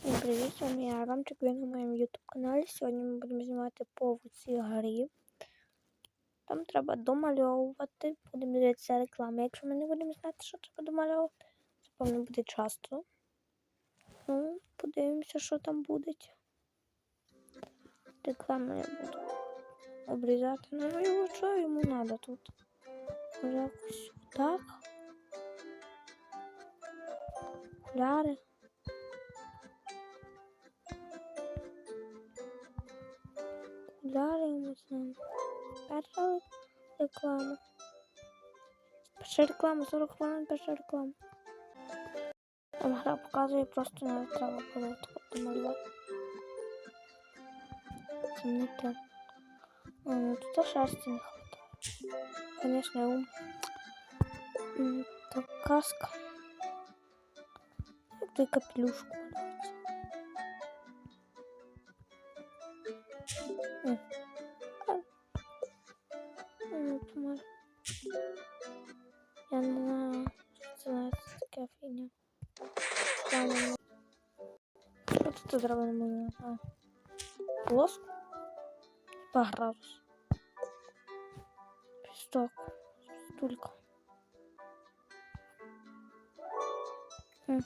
Всім привіт, з вами я Ромчик, ви на моєму YouTube каналі. Сьогодні ми будемо знімати по цій. Там треба домальовувати, будемо дивитися реклами. Якщо ми не будемо знати, що треба домальовувати, це певно буде часто. Ну, подивимося, що там буде. Реклами я буду обрізати. Ну, його що йому треба тут? Може якось так. Окуляри. Не знаю. Перша реклама. Перша реклама, 40 хвилин, перша реклама. Там гра показує, просто не треба було домалювати. Це не те. Ну тут шерсті не хватає. Конечно, ум. Так, каска. Як капелюшку. Подобається. М. А. Ну, то може. Я не знаю, що це за таке фігня. Я не знаю. Що тут треба намалювати? Полоску? По градус. Пісток. Стулька. Хм.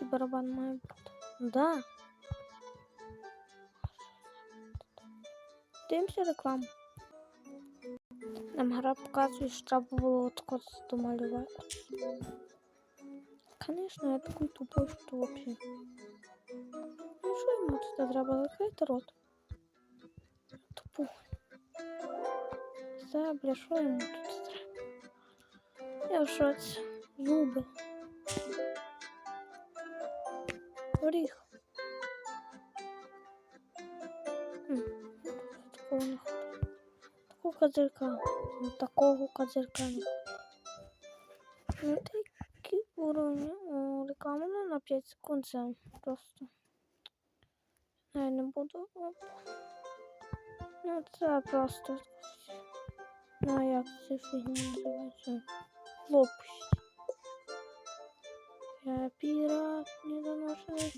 І барабан має бути. Да. Дивимося рекламу. Нам гра показує, що треба було от код домалювати. Конечно, я такой тупой, что вообще. Ну що йому тут треба закрити рот? Тупой. Все, бля, що йому тут треба? Я в шоці. Зуби. Горіх. Такого козырька. Ну, такого козырька не хватає. Ну, такі уровні. О, реклама ну, на 5 секунд це просто. Я не буду. Оп. Ну, це просто. Ну, а як це фігня називається? Лопасть. Я пират недоношенный.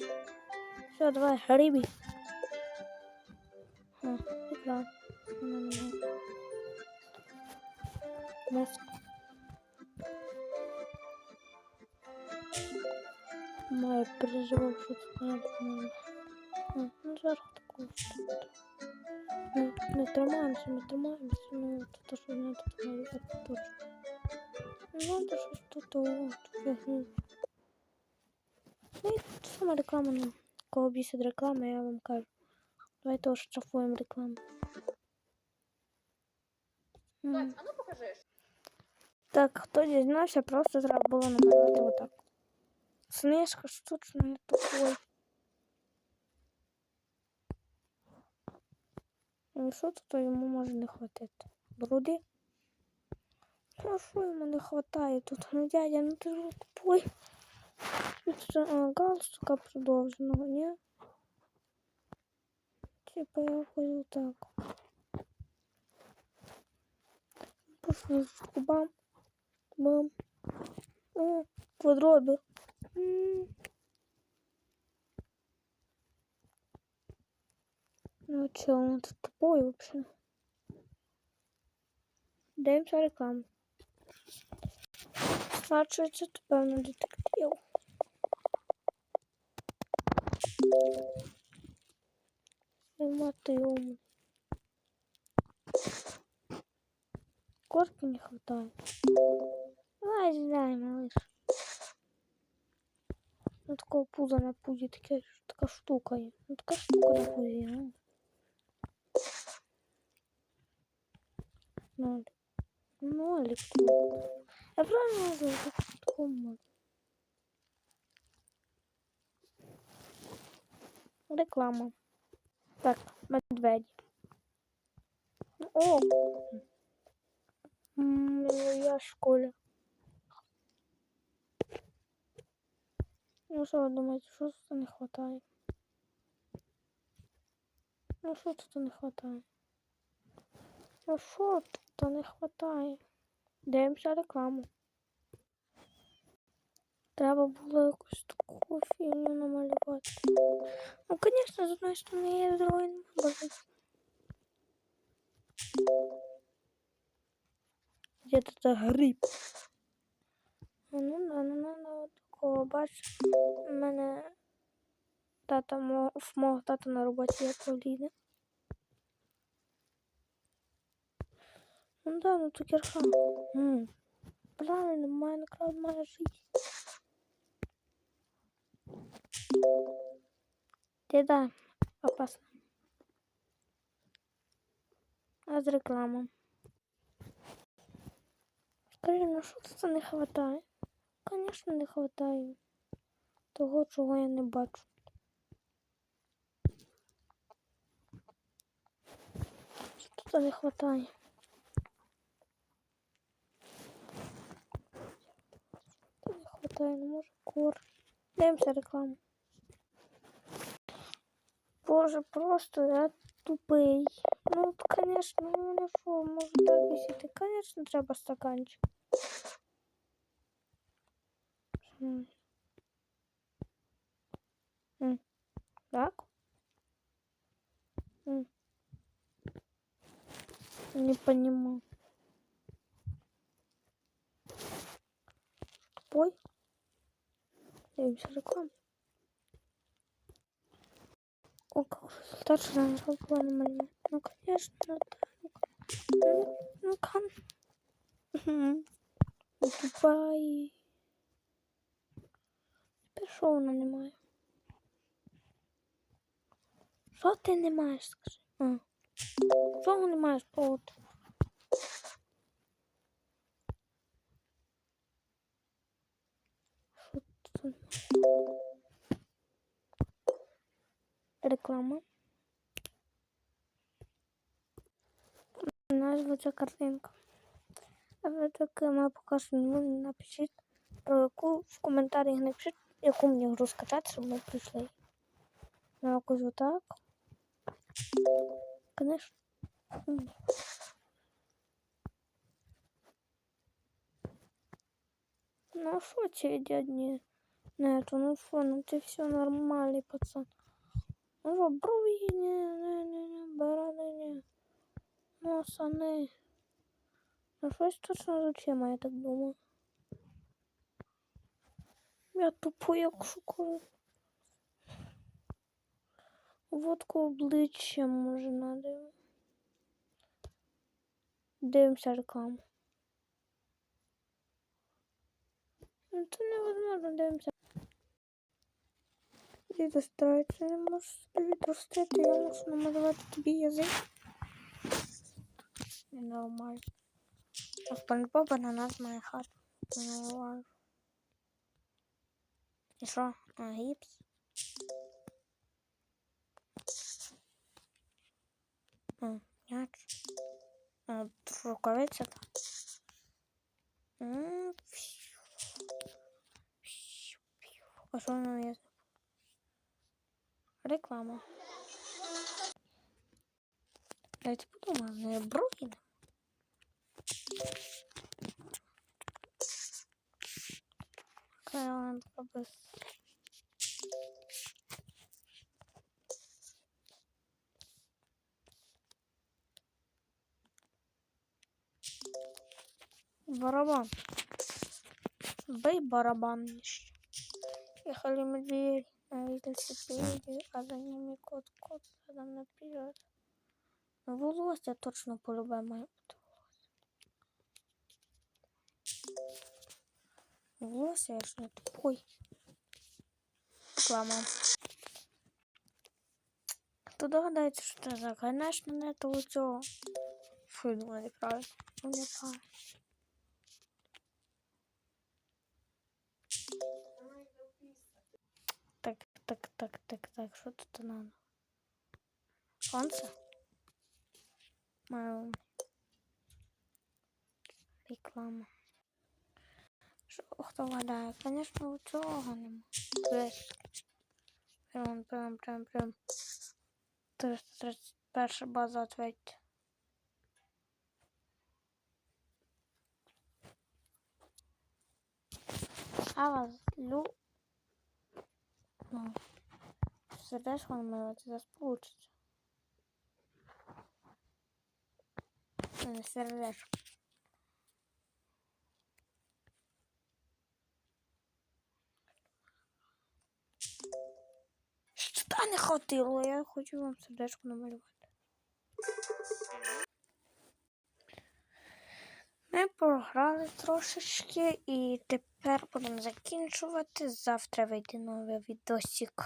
Все, давай, гриби. А, экран. Мозг. Моя переживал, что тут ну, жарко такого. Ну, не тримаємося, не тримаємося. Ну, то, що не тут точно. Ну, надо щось тут, от, фігню. Ну і тут сама реклама, ну, кого бісить реклама, я вам кажу. Давайте оштрафуємо рекламу. М. Кать, а ну покажи. Так, хто дізнався, просто треба було намалювати отак. Снежка штучно не тупой. Ну що тут йому може не хватити? Бруди? Ну що йому не хватає тут? Ну дядя, ну ти ж тупой. Тут галстука продовженого, ні? Типа я ходю так. Пошли бам. Бам. О, квадробер. М. Ну чё, он тут тупой вообще. Даемся рекламу. Старшується, то певно детектив. Мотивом. Корки не хватает. Давай дай, малыш. Ну такого пуза на пузі, таке, така штука. Ну така штука на пузі, а. Ноль. Нолик. Я правильно назвал, так такому. Реклама. Так, медведь. О! М, Я в школі. Ну що ви думаєте, що тут не хватає? Ну що тут не хватає? Ну що тут не хватає? Дивимося рекламу. Треба було якусь таку фігню намалювати. Ну, звісно, з одної сторони є, з другої нема. Боже. Где тут гриб? Ну да, ну да, такого бач. У мене тата в мого тата на роботі є повліде. Ну да, ну цукерка. Правильно, Майнкрафт має жити. Ти да, опасно. А з реклама. Скажи, ну це не хватає? Звісно, не хватає того, чого я не бачу. Що тут не? Що не хватає, ну може кор. Дивимося рекламу. Боже, просто я тупий. Ну, конечно, ну ну що, може так висіти. Конечно, треба стаканчик. М. М. Так? М. Не понимаю. Тупой? Дивимося рекламу. О, как результат жанра плана Ну, конечно, да. Ну, ну, кан. Мгм. Ну. Тепер що вона не має? Що ти не маєш, скажи? А. Чого не маєш? Тут? Реклама. Назва ця картинка. А ви таке ми покажемо. Напишіть, про яку в коментарях напишіть, яку мені гру скачати, щоб ми прийшли. На якусь отак. Конечно. Ну а що ці дядні? Нету, ну що, ну ти все нормальний пацан. Ну що, брові, не, не, не, не, бороди, не. Носа, не. Ну щось точно з очима, я так думаю. Я тупо як шукаю. Водку обличчя може надо. Дивимося рекламу. Ну це невозможно, дивимося. Відостроїться, не можеш собі відростити, я мушу намалювати тобі язик. Ненормально. А Спанч Боба на нас має хат. Ненормально. І що? А, гіпс? А, м'яч. А, рукавиця там. А що воно є? Реклама. Дайте подумаємо, не Бруїн. Кайландка без. Барабан. Бей барабан еще. Ехали медведь на велосипеде, а за ними кот, кот задом наперед. Ну, волосся точно полюбе має бути волосся. Волосся, я ж не тупой. Реклама. Хто догадається, що це за? Конечно, не того цього. Фу, я думаю, неправильно. Ну, неправильно. Так, так, так, так, так, що тут надо? Сонце? Маю. Реклама. Що, хто гадає? Звісно, у цього нема. Прям, прям, прям, прям. 331 база ответь. А вас лю... Ну, сердечко намалювати зараз получиться. Не сердечко. Що не хватило, я хочу вам сердечко намалювати. Ми програли трошечки і тепер будемо закінчувати. Завтра вийде новий відосик.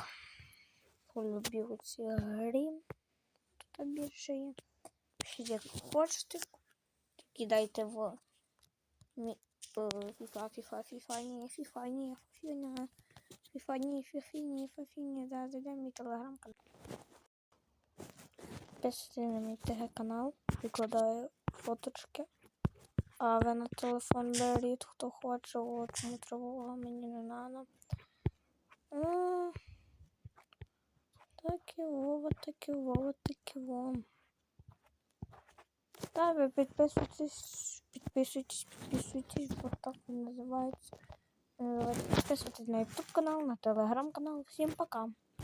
Полюбив ці грі. Тут більше є. Пишіть, як хочете. Кидайте в фіфа, фіфа, фіфа, ні, фіфа, ні, фіфа, фіфа, да, зайдемо мій телеграм-канал. Підписуйтесь на мій ТГ-канал, викладаю фоточки. А ви на телефон беріть, хто хоче, о, чому тривога мені не надо. М, Так і Вова, так і Вова, так і Вова. Та ви підписуйтесь, підписуйтесь, підписуйтесь, бо так він називається. Е, Підписуйтесь на YouTube канал, на телеграм канал. Всім пока.